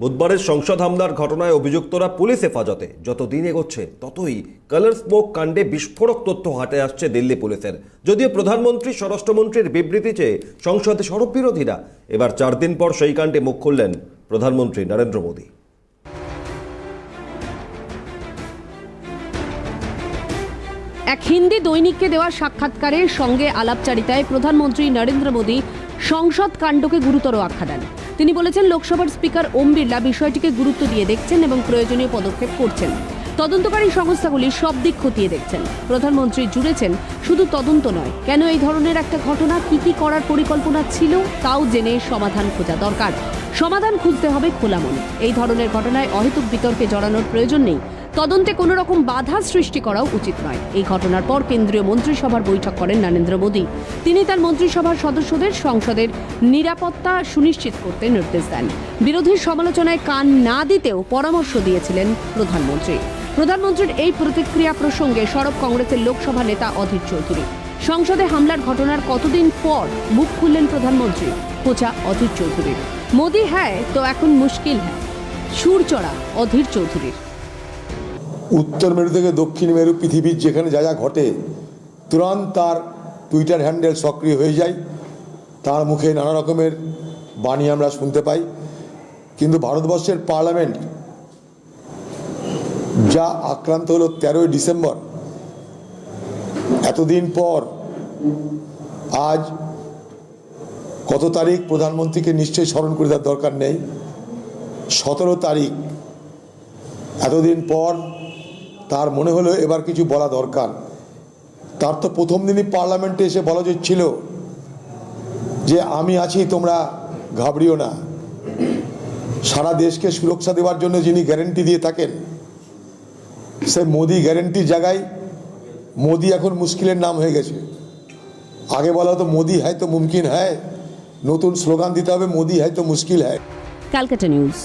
বুধবারের সংসদ হামলার ঘটনায় অভিযুক্তরা পুলিশ হেফাজতে। যত দিন এগোচ্ছে, ততই কালার স্মোক কাণ্ডে বিস্ফোরক তথ্য হাতে আসছে দিল্লি পুলিশের। যদিও প্রধানমন্ত্রী, স্বরাষ্ট্রমন্ত্রীর বিবৃতি চেয়ে সংসদে সড়ক বিরোধীরা এবার চার দিন পর সেই কাণ্ডে মুখ খুললেন প্রধানমন্ত্রী নরেন্দ্র মোদী। এক হিন্দি দৈনিককে দেওয়া সাক্ষাৎকারের সঙ্গে আলাপচারিতায় প্রধানমন্ত্রী নরেন্দ্র মোদী সংসদ কাণ্ডকে গুরুতর আখ্যা দেন। তিনি বলেছেন, লোকসভার স্পিকার ওম বিড়লা বিষয়টিকে গুরুত্ব দিয়ে দেখছেন এবং প্রয়োজনীয় পদক্ষেপ করছেন। তদন্তকারী সংস্থাগুলি সব দিক খতিয়ে দেখছেন। প্রধানমন্ত্রী জুড়েছেন, শুধু তদন্ত নয়, কেন এই ধরনের একটা ঘটনা, কি কি করার পরিকল্পনা ছিল, তাও জেনে সমাধান খোঁজা দরকার। সমাধান খুঁজতে হবে খোলা মনে। এই ধরনের ঘটনায় অহেতুক বিতর্কে জড়ানোর প্রয়োজন নেই। তদন্তে কোনো রকম বাধা সৃষ্টি করাও উচিত নয়। এই ঘটনার পর কেন্দ্রীয় মন্ত্রিসভার বৈঠক করেন নরেন্দ্র মোদী। তিনি তার মন্ত্রিসভার সদস্যদের সংসদের নিরাপত্তা সুনিশ্চিত করতে নির্দেশ দেন। বিরোধীর সমালোচনায় কান না দিতেও পরামর্শ দিয়েছিলেন প্রধানমন্ত্রী। প্রধানমন্ত্রীর এই প্রতিক্রিয়া প্রসঙ্গে সরব কংগ্রেসের লোকসভা নেতা অধীর চৌধুরী। সংসদে হামলার ঘটনার কতদিন পর মুখ খুললেন প্রধানমন্ত্রী? খোঁচা অধীর চৌধুরীর। মোদি হ্যায় তো এখন মুশকিল হ্যায় সুর চড়া অধীর চৌধুরীর। উত্তর মেরু থেকে দক্ষিণ মেরু পৃথিবীর যেখানে যা যা ঘটে, তুরন্ত তার টুইটার হ্যান্ডেল সক্রিয় হয়ে যায়। তার মুখে নানা রকমের বাণী আমরা শুনতে পাই। কিন্তু ভারতবর্ষের পার্লামেন্ট, যা আক্রান্ত হলো তেরোই ডিসেম্বর, এতদিন পর আজ কত তারিখ প্রধানমন্ত্রীকে নিশ্চয়ই স্মরণ করে দেওয়ার দরকার নেই। সতেরো তারিখ এতদিন পর তার মনে হলো এবার কিছু বলা দরকার। তার তো প্রথম দিনই পার্লামেন্টে এসে বলা ছিল যে, আমি আছি, তোমরা ঘাবড়িও না। সারা দেশকে সুরক্ষা দেওয়ার জন্য যিনি গ্যারেন্টি দিয়ে থাকেন, সে মোদি গ্যারেন্টির জায়গায় মোদি এখন মুশকিলের নাম হয়ে গেছে। আগে বলা হতো, মোদি হ্যায় তো মুমকিন হ্যায়, নতুন স্লোগান দিতে হবে, মোদি হ্যায় তো মুশকিল হ্যায়। ক্যালকাটা নিউজ।